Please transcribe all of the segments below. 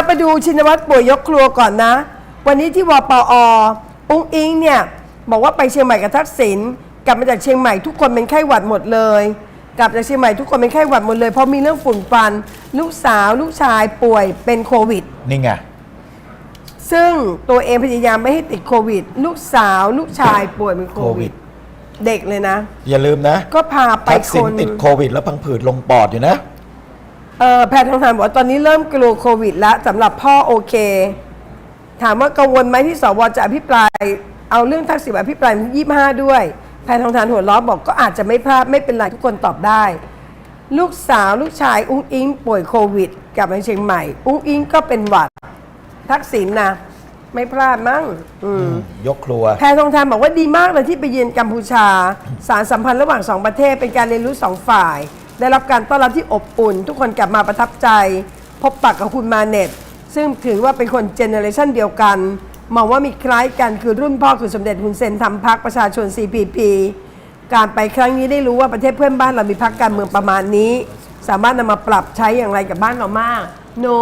เอาไปดูชินวัตรป่วยยกครัวก่อนนะ วันนี้ที่วปออุ้งอิงเนี่ย บอกว่าไปเชียงใหม่กับทักษิณกลับมาจากเชียงใหม่ทุกคนเป็นไข้หวัดหมดเลย กลับจากเชียงใหม่ทุกคนเป็นไข้หวัดหมดเลยเพราะมีเรื่องฝุ่นฟัน ลูกสาวลูกชายป่วยเป็นโควิด นี่ไง ซึ่งตัวเองพยายามไม่ให้ติดโควิด ลูกสาวลูกชายป่วยเป็นโคโควิวิดดเด็กเลยนะ อย่าลืมนะ ก็พาไปทักคษิณนติดโควิดแล้วพังผืดลงปอดอยู่นะ เอ่อแพทย์ทางทานบอกว่าตอนนี้เริ่มกลัวโควิดแล้วสำหรับพ่อโอเค ถามว่ากังวลไหมที่สวจะอภิปราย เอาเรื่องทักษิณอภิปรายยี่ห้าด้วย แพทย์ทางทานหัวล้อบอกก็อาจจะไม่พลาดไม่เป็นไรทุกคนตอบได้ ลูกสาวลูกชายอุ้งอิงป่วยโควิด กลับมาเชียงใหม่ อุ้งอิงก็เป็นหวัด ทักษิณนะ ไม่พลาดมั้งอืม ยกครัว แพทองทานบอกว่าดีมากเลยที่ไปเยือนกัมพูชา สารสัมพันธ์ระหว่างสองประเทศเป็นการเรียนรู้สองฝ่าย ได้รับการต้อนรับที่อบอุ่น ทุกคนกลับมาประทับใจ พบปะกับคุณมาเน็ต ซึ่งถือว่าเป็นคนเจเนอเรชันเดียวกัน มองว่ามีคล้ายกันคือรุ่นพ่อคือสมเด็จฮุนเซนทำพักประชาชน CPP การไปครั้งนี้ได้รู้ว่าประเทศเพื่อนบ้านเรามีพักการเมืองประมาณนี้ สามารถนำมาปรับใช้อย่างไรกับบ้านเรามากหนู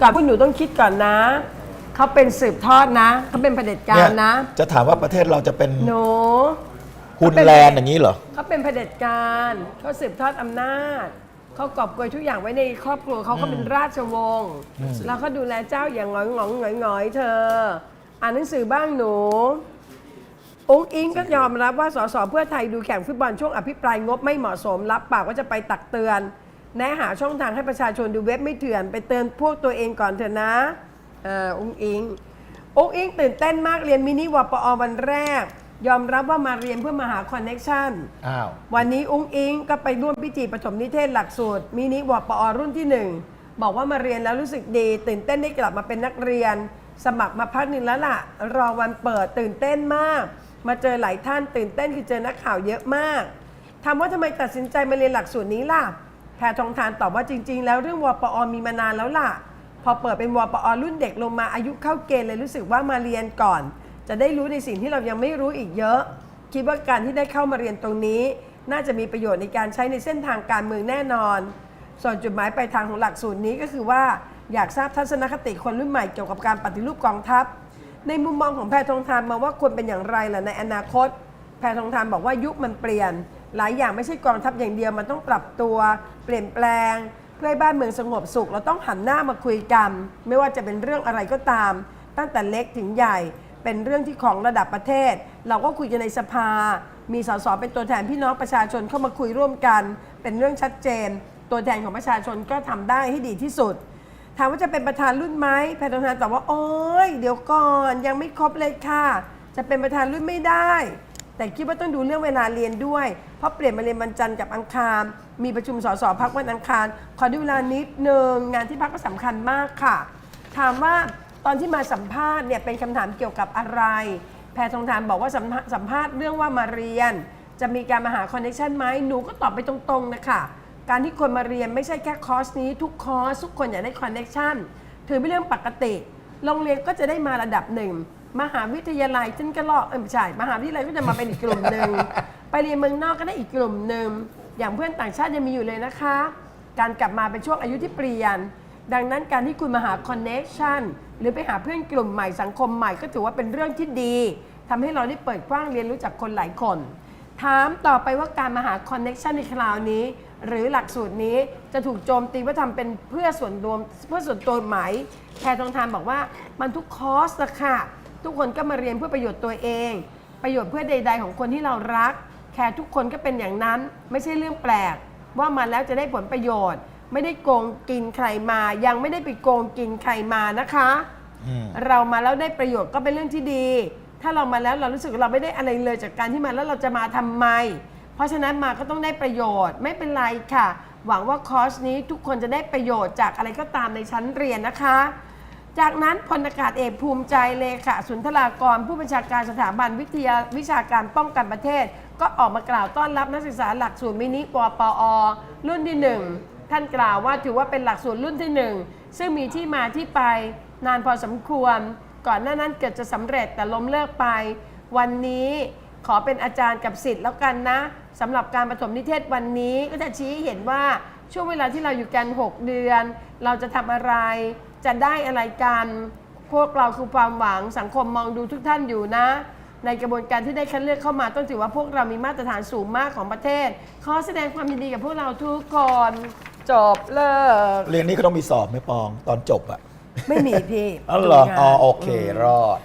ก่อนพวกหนูต้องคิดก่อนนะเขาเป็นสืบทอดนะเขาเป็นเผด็จการนะจะถามว่าประเทศเราจะเป็น หนู ฮุนแลนด์อย่างนี้เหรอ เขาเป็นเผด็จการเขาสืบทอดอำนาจ เขากอบโกยทุกอย่างไว้ในครอบครัวเขาก็เป็นราชวงศ์แล้วเขาดูแลเจ้าอย่างหงอยหงอยหงอยหงอยเธอ อ่านหนังสือบ้างหนู องค์อิงก็ยอมรับว่าสสเพื่อไทยดูแข่งฟุตบอลช่วงอภิปรายงบไม่เหมาะสมรับปากว่าจะไปตักเตือน แนะหาช่องทางให้ประชาชนดูเว็บไม่เถื่อน ไปเตือนพวกตัวเองก่อนเถอะนะเอ่อองค์อิงองค์อิงตื่นเต้นมากเรียนมินิวปอวันแรก ยอมรับว่ามาเรียนเพื่อมาหาคอนเน็ชันอ้าว วันนี้อุ้งอิงก็ไปร่วมพิธีปฐมนิเทศหลักสูตร มินิวปอรุ่นที่หนึ่งบอกว่ามาเรียนแล้วรู้สึกดี ตื่นเต้นได้กลับมาเป็นนักเรียน สมัครมาพักหนึ่งแล้วล่ะ รอวันเปิดตื่นเต้นมาก มาเจอหลายท่านตื่นเต้นคือเจอนักข่าวเยอะมากถามว่าทำไมตัดสินใจมาเรียนหลักสูตรนี้ล่ะแพทองทานตอบว่าจริง ๆ แล้วเรื่องวปอมีมานานแล้วล่ะ พอเปิดเป็นวปอรุ่นเด็กลงมาอายุเข้าเกณฑ์เลยรู้สึกว่ามาเรียนก่อน จะได้รู้ในสิ่งที่เรายังไม่รู้อีกเยอะ คิดว่าการที่ได้เข้ามาเรียนตรงนี้ น่าจะมีประโยชน์ในการใช้ในเส้นทางการเมืองแน่นอน ส่วนจุดหมายปลายทางของหลักสูตรนี้ก็คือว่าอยากทราบทัศนคติคนรุ่นใหม่เกี่ยวกับการปฏิรูปกองทัพ ในมุมมองของแพทองทานมองว่าควรเป็นอย่างไรล่ะในอนาคต แพทองทานบอกว่ายุคมันเปลี่ยน หลายอย่างไม่ใช่กองทัพอย่างเดียวมันต้องปรับตัว เปลี่ยนแปลงเพื่อให้บ้านเมืองสงบสุขเราต้องหันหน้ามาคุยกัน ไม่ว่าจะเป็นเรื่องอะไรก็ตาม ตั้งแต่เล็กถึงใหญ่ เป็นเรื่องที่ของระดับประเทศ เราก็คุยกันในสภา มีสสเป็นตัวแทนพี่น้องประชาชนเข้ามาคุยร่วมกัน เป็นเรื่องชัดเจน ตัวแทนของประชาชนก็ทำได้ให้ดีที่สุด ถามว่าจะเป็นประธานรุ่นไหมแพทองทานตอบว่าโอ๊ยเดี๋ยวก่อนยังไม่ครบเลยค่ะ จะเป็นประธานรุ่นไม่ได้ แต่คิดว่าต้องดูเรื่องเวลาเรียนด้วย เพราะเปลี่ยนมาเรียนวันจันทร์กับอังคาร มีประชุมสสพักวันอังคาร ขอดูเวลานิดนึงงานที่พักก็สำคัญมากค่ะ ถามว่า ตอนที่มาสัมภาษณ์เนี่ยเป็นคำถามเกี่ยวกับอะไร แพทองทานบอกว่าสัมภาสัมภาษณ์เรื่องว่ามาเรียน จะมีการมาหาคอนเนคชันไหมหนูก็ตอบไปตรงๆนะคะการที่คนมาเรียนไม่ใช่แค่คอร์สนี้ทุกคอร์สทุกคนอยากได้คอนเนคชันถือเป็นเรื่องปกติโรงเรียนก็จะได้มาระดับหนึ่งมหาวิทยาลัยฉันก็ลอกเออไม่ใช่มหาวิทยาลัยก็จะมาเป็นอีกกลุ่มหนึ่ง ไปเรียนเมืองนอกก็ได้อีกกลุ่มหนึ่งอย่างเพื่อนต่างชาติยังมีอยู่เลยนะคะ การกลับมาเป็นช่วงอายุที่เปลี่ยน ดังนั้นการที่คุณมาหาคอนเนคชันหรือไปหาเพื่อนกลุ่มใหม่สังคมใหม่ก็ถือว่าเป็นเรื่องที่ดีทำให้เราได้เปิดกว้างเรียนรู้จากคนหลายคน ถามต่อไปว่าการมาหาคอนเน็ชันในคราวนี้ หรือหลักสูตรนี้จะถูกโจมตีว่าทำเป็นเพื่อส่วนรวมเพื่อส่วนตัวไหมแพทองทานบอกว่ามันทุกคอร์สนะค่ะทุกคนก็มาเรียนเพื่อประโยชน์ตัวเอง ประโยชน์เพื่อใด ๆ ของคนที่เรารัก แค่ทุกคนก็เป็นอย่างนั้น ไม่ใช่เรื่องแปลก ว่ามาแล้วจะได้ผลประโยชน์ ไม่ได้โกงกินใครมา ยังไม่ได้ไปโกงกินใครมานะคะ อืมเรามาแล้วได้ประโยชน์ก็เป็นเรื่องที่ดี ถ้าเรามาแล้วเรารู้สึกว่าเราไม่ได้อะไรเลยจากการที่มาแล้วเราจะมาทำไม เพราะฉะนั้นมาก็ต้องได้ประโยชน์ไม่เป็นไรค่ะ หวังว่าคอร์สนี้ทุกคนจะได้ประโยชน์จากอะไรก็ตามในชั้นเรียนนะคะ จากนั้นพลอากาศเอกภูมิใจเลยค่ะสุนทรากร ผู้บัญชาการสถาบันวิทยาวิชาการป้องกันประเทศ ก็ออกมากล่าวต้อนรับนักศึกษาหลักสูตรมินิปปอ รุ่นที่หนึ่ง ท่านกล่าวว่าถือว่าเป็นหลักสูตรรุ่นที่ 1 ซึ่งมีที่มาที่ไปนานพอสมควร ก่อนหน้านั้นเกิดจะสำเร็จแต่ล้มเลิกไป วันนี้ขอเป็นอาจารย์กับสิทธิ์แล้วกันนะสำหรับการประถมนิเทศวันนี้ก็จะชี้เห็นว่าช่วงเวลาที่เราอยู่กัน 6 เดือน เราจะทำอะไร จะได้อะไรกัน พวกเราคือความหวังสังคมมองดูทุกท่านอยู่นะ ในกระบวนการที่ได้คัดเลือกเข้ามาต้องถือว่าพวกเรามีมาตรฐานสูงมากของประเทศ ขอแสดงความยินดีกับพวกเราทุกคน จบเลิก เรียนนี่ก็ต้องมีสอบไหมปอง ตอนจบอะไม่มีพี่ อ๋อเหรออ๋อโอเค รอด